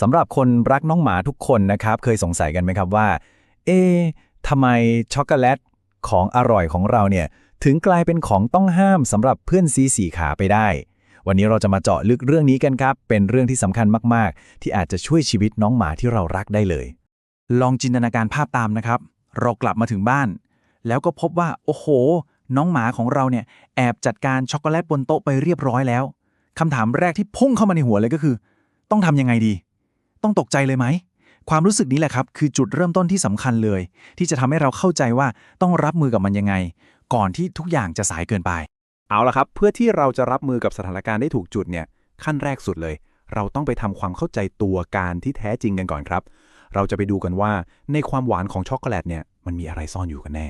สำหรับคนรักน้องหมาทุกคนนะครับ เคยสงสัยกันไหมครับว่า เอ๊ะทำไมช็อกโกแลตของอร่อยของเราเนี่ย ถึงกลายเป็นของต้องห้ามสำหรับเพื่อนซีสีขาไปได้ วันนี้เราจะมาเจาะลึกเรื่องนี้กันครับ เป็นเรื่องที่สำคัญมาก ๆ ที่อาจจะช่วยชีวิตน้องหมาที่เรารักได้เลย ลองจินตนาการภาพตามนะครับ เรากลับมาถึงบ้าน แล้วก็พบว่า โอ้โห น้องหมาของเราเนี่ย แอบจัดการช็อกโกแลตบนโต๊ะไปเรียบร้อยแล้วคำถามแรกที่พุ่งเข้ามาในหัวเลยก็คือ ต้องทำยังไงดี ต้องตกใจเลยไหม ความรู้สึกนี้แหละครับ คือจุดเริ่มต้นที่สำคัญเลย ที่จะทำให้เราเข้าใจว่าต้องรับมือกับมันยังไง ก่อนที่ทุกอย่างจะสายเกินไป เอาละครับ เพื่อที่เราจะรับมือกับสถานการณ์ได้ถูกจุดเนี่ยขั้นแรกสุดเลย เราต้องไปทำความเข้าใจตัวการที่แท้จริงกันก่อนครับ เราจะไปดูกันว่าในความหวานของช็อกโกแลตเนี่ยมันมีอะไรซ่อนอยู่กันแน่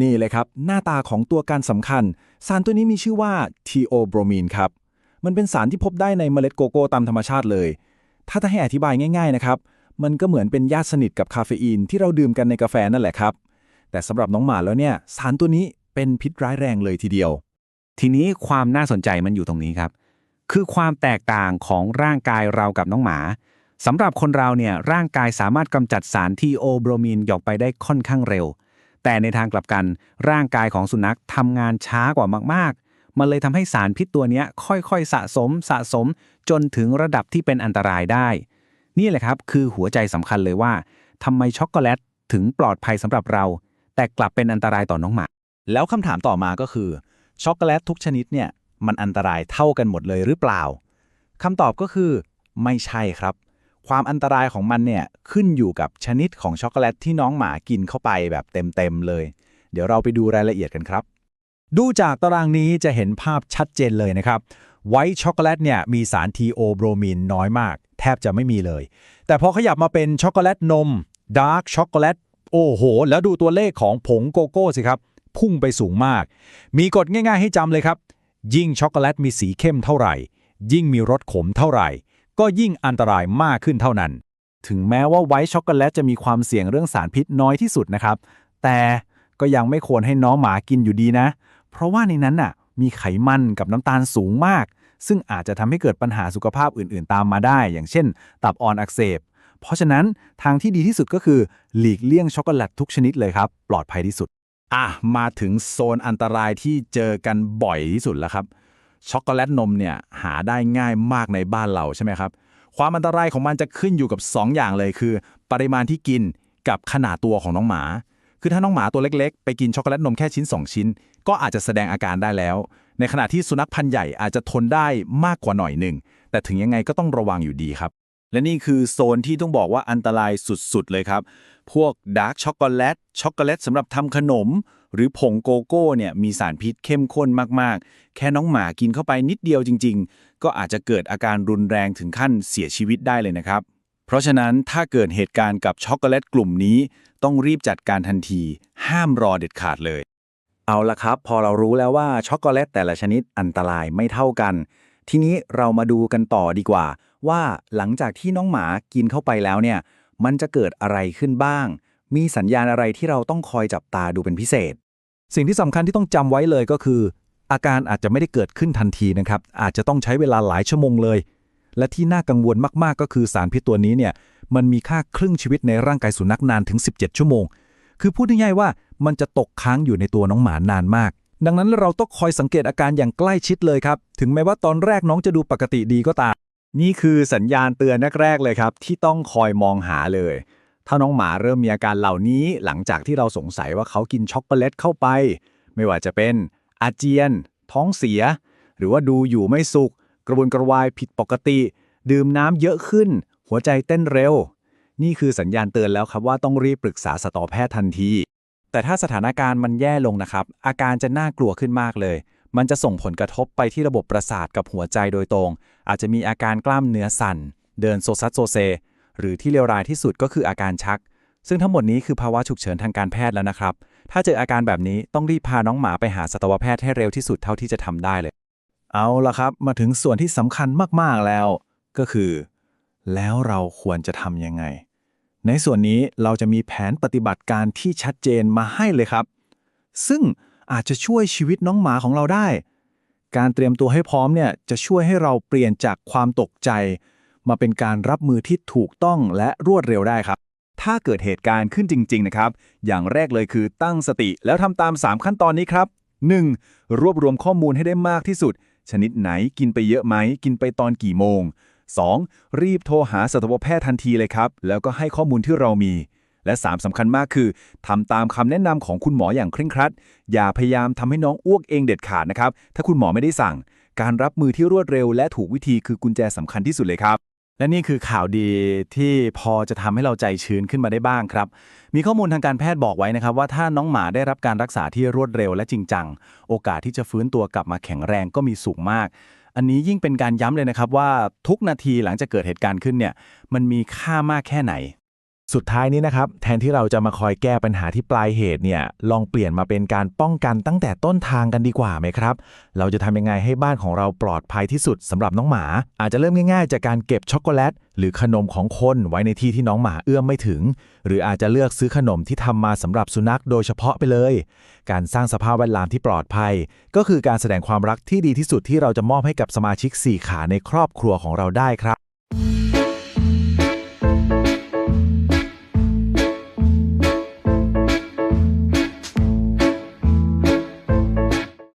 นี่เลยครับ หน้าตาของตัวการสำคัญ สารตัวนี้มีชื่อว่าทีโอโบรมีนครับ มันเป็นสารที่พบได้ในเมล็ดโกโก้ตามธรรมชาติเลย ถ้าจะให้อธิบายง่าย ๆนะครับ มันก็เหมือนเป็นญาติสนิทกับคาเฟอีนที่เราดื่มกันในกาแฟนั่นแหละครับ แต่สำหรับน้องหมาแล้วเนี่ยสารตัวนี้เป็นพิษร้ายแรงเลยทีเดียว ทีนี้ความน่าสนใจมันอยู่ตรงนี้ครับ คือความแตกต่างของร่างกายเรากับน้องหมาสำหรับคนเราเนี่ยร่างกายสามารถกำจัดสารทีโอโบรมีนออกไปได้ค่อนข้างเร็ว แต่ในทางกลับกันร่างกายของสุนัขทำงานช้ากว่ามาก มันเลยทำให้สารพิษตัวนี้ค่อยๆ สะสมสะสมจนถึงระดับที่เป็นอันตรายได้ นี่แหละครับคือหัวใจสำคัญเลยว่าทำไมช็อกโกแลตถึงปลอดภัยสำหรับเรา แต่กลับเป็นอันตรายต่อน้องหมา แล้วคำถามต่อมาก็คือช็อกโกแลตทุกชนิดเนี่ยมันอันตรายเท่ากันหมดเลยหรือเปล่าคำตอบก็คือ ไม่ใช่ครับ ความอันตรายของมันเนี่ยขึ้นอยู่กับชนิดของช็อกโกแลตที่น้องหมากินเข้าไปแบบเต็มๆเลย เดี๋ยวเราไปดูรายละเอียดกันครับ ดูจากตารางนี้จะเห็นภาพชัดเจนเลยนะครับ ไวท์ช็อกโกแลตเนี่ยมีสารทีโอโบรมีนน้อยมาก แทบจะไม่มีเลย แต่พอขยับมาเป็นช็อกโกแลตนมดาร์กช็อกโกแลตโอ้โห แล้วดูตัวเลขของผงโกโก้สิครับ พุ่งไปสูงมาก มีกฎง่ายๆให้จำเลยครับ ยิ่งช็อกโกแลตมีสีเข้มเท่าไหร่ ยิ่งมีรสขมเท่าไหร่ ก็ยิ่งอันตรายมากขึ้นเท่านั้น ถึงแม้ว่าไวท์ช็อกโกแลตจะมีความเสี่ยงเรื่องสารพิษน้อยที่สุดนะครับ แต่ก็ยังไม่ควรให้น้องหมากินอยู่ดีนะ เพราะว่าในนั้นน่ะมีไขมันกับน้ำตาลสูงมาก ซึ่งอาจจะทำให้เกิดปัญหาสุขภาพอื่น ๆ ตามมาได้ อย่างเช่น ตับอ่อนอักเสบ เพราะฉะนั้นทางที่ดีที่สุดก็คือ หลีกเลี่ยงช็อกโกแลตทุกชนิดเลยครับ ปลอดภัยที่สุด อะ มาถึงโซนอันตรายที่เจอกันบ่อยที่สุดแล้วครับ ช็อกโกแลตนมเนี่ยหาได้ง่ายมากในบ้านเราใช่ไหมครับ ความอันตรายของมันจะขึ้นอยู่กับ 2 อย่างเลยคือ ปริมาณที่กินกับขนาดตัวของน้องหมา คือถ้าน้องหมาตัวเล็กๆ ไปกินช็อกโกแลตนมแค่ชิ้น 2 ชิ้น ก็อาจจะแสดงอาการได้แล้ว ในขณะที่สุนัขพันธุ์ใหญ่อาจจะทนได้มากกว่าหน่อยหนึ่ง แต่ถึงยังไงก็ต้องระวังอยู่ดีครับ และนี่คือโซนที่ต้องบอกว่าอันตรายสุดๆ เลยครับ พวกดาร์กช็อกโกแลต ช็อกโกแลตสำหรับทำขนม หรือผงโกโก้เนี่ยมีสารพิษเข้มข้นมากๆ แค่น้องหมากินเข้าไปนิดเดียวจริง ๆ ก็อาจจะเกิดอาการรุนแรงถึงขั้นเสียชีวิตได้เลยนะครับ เพราะฉะนั้นถ้าเกิดเหตุการณ์กับช็อกโกแลตกลุ่มนี้ ต้องรีบจัดการทันที ห้ามรอเด็ดขาดเลย เอาละครับ พอเรารู้แล้วว่าช็อกโกแลตแต่ละชนิดอันตรายไม่เท่ากัน ทีนี้เรามาดูกันต่อดีกว่า ว่าหลังจากที่น้องหมากินเข้าไปแล้วเนี่ย มันจะเกิดอะไรขึ้นบ้าง มีสัญญาณอะไรที่เราต้องคอยจับตาดูเป็นพิเศษ สิ่งที่สำคัญที่ต้องจำไว้เลยก็คือ อาการอาจจะไม่ได้เกิดขึ้นทันทีนะครับอาจจะต้องใช้เวลาหลายชั่วโมงเลย และที่น่ากังวลมากๆก็คือสารพิษตัวนี้เนี่ยมันมีค่าครึ่งชีวิตในร่างกายสุนัขนานถึง 17 ชั่วโมง คือพูดง่ายๆว่ามันจะตกค้างอยู่ในตัวน้องหมานานมาก ดังนั้นเราต้องคอยสังเกตอาการอย่างใกล้ชิดเลยครับ ถึงแม้ว่าตอนแรกน้องจะดูปกติดีก็ตาม นี่คือสัญญาณเตือนแรกๆเลยครับ ที่ต้องคอยมองหาเลย ถ้าน้องหมาเริ่มมีอาการเหล่านี้ หลังจากที่เราสงสัยว่าเขากินช็อกโกแลตเข้าไป ไม่ว่าจะเป็นอาเจียน ท้องเสีย หรือว่าดูอยู่ไม่สุข กระวนกระวายผิดปกติ ดื่มน้ำเยอะขึ้น หัวใจเต้นเร็ว นี่คือสัญญาณเตือนแล้วครับว่าต้องรีบปรึกษาสัตวแพทย์ทันที แต่ถ้าสถานการณ์มันแย่ลงนะครับ อาการจะน่ากลัวขึ้นมากเลย มันจะส่งผลกระทบไปที่ระบบประสาทกับหัวใจโดยตรง อาจจะมีอาการกล้ามเนื้อสั่น เดินโซซัสโซเซ หรือที่เลวร้ายที่สุดก็คืออาการชัก ซึ่งทั้งหมดนี้คือภาวะฉุกเฉินทางการแพทย์แล้วนะครับ ถ้าเจออาการแบบนี้ต้องรีบพาน้องหมาไปหาสัตวแพทย์ให้เร็วที่สุดเท่าที่จะทำได้เลย เอาละครับ มาถึงส่วนที่สำคัญมากๆแล้ว ก็คือ แล้วเราควรจะทำยังไง ในส่วนนี้เราจะมีแผนปฏิบัติการที่ชัดเจนมาให้เลยครับ ซึ่งอาจจะช่วยชีวิตน้องหมาของเราได้ การเตรียมตัวให้พร้อมเนี่ยจะช่วยให้เราเปลี่ยนจากความตกใจ มาเป็นการรับมือที่ถูกต้องและรวดเร็วได้ครับ ถ้าเกิดเหตุการณ์ขึ้นจริง ๆ นะครับ อย่างแรกเลยคือตั้งสติแล้วทำตาม 3 ขั้นตอนนี้ครับ 1. รวบรวมข้อมูลให้ได้มากที่สุด ชนิดไหนกินไปเยอะไหม กินไปตอนกี่โมง 2. รีบโทรหาสัตวแพทย์ทันทีเลยครับ แล้วก็ให้ข้อมูลที่เรามี และ 3สำคัญมากคือทำตามคำแนะนำของคุณหมออย่างเคร่งครัด อย่าพยายามทำให้น้องอ้วกเองเด็ดขาดนะครับ ถ้าคุณหมอไม่ได้สั่ง การรับมือที่รวดเร็วและถูกวิธีคือกุญแจสำคัญที่สุดเลยครับ และนี่คือข่าวดีที่พอจะทำให้เราใจชื้นขึ้นมาได้บ้างครับ มีข้อมูลทางการแพทย์บอกไว้นะครับ ว่าถ้าน้องหมาได้รับการรักษาที่รวดเร็วและจริงจัง โอกาสที่จะฟื้นตัวกลับมาแข็งแรงก็มีสูงมาก อันนี้ยิ่งเป็นการย้ำเลยนะครับว่าทุกนาทีหลังจากเกิดเหตุการณ์ขึ้นเนี่ยมันมีค่ามากแค่ไหน สุดท้ายนี้นะครับ แทนที่เราจะมาคอยแก้ปัญหาที่ปลายเหตุเนี่ย ลองเปลี่ยนมาเป็นการป้องกันตั้งแต่ต้นทางกันดีกว่าไหมครับ เราจะทำยังไงให้บ้านของเราปลอดภัยที่สุดสำหรับน้องหมา อาจจะเริ่มง่ายๆ จากการเก็บช็อกโกแลตหรือขนมของคนไว้ในที่ที่น้องหมาเอื้อมไม่ถึง หรืออาจจะเลือกซื้อขนมที่ทำมาสำหรับสุนัขโดยเฉพาะไปเลย การสร้างสภาพแวดล้อมที่ปลอดภัย ก็คือการแสดงความรักที่ดีที่สุดที่เราจะมอบให้กับสมาชิกสี่ขาในครอบครัวของเราได้ครับ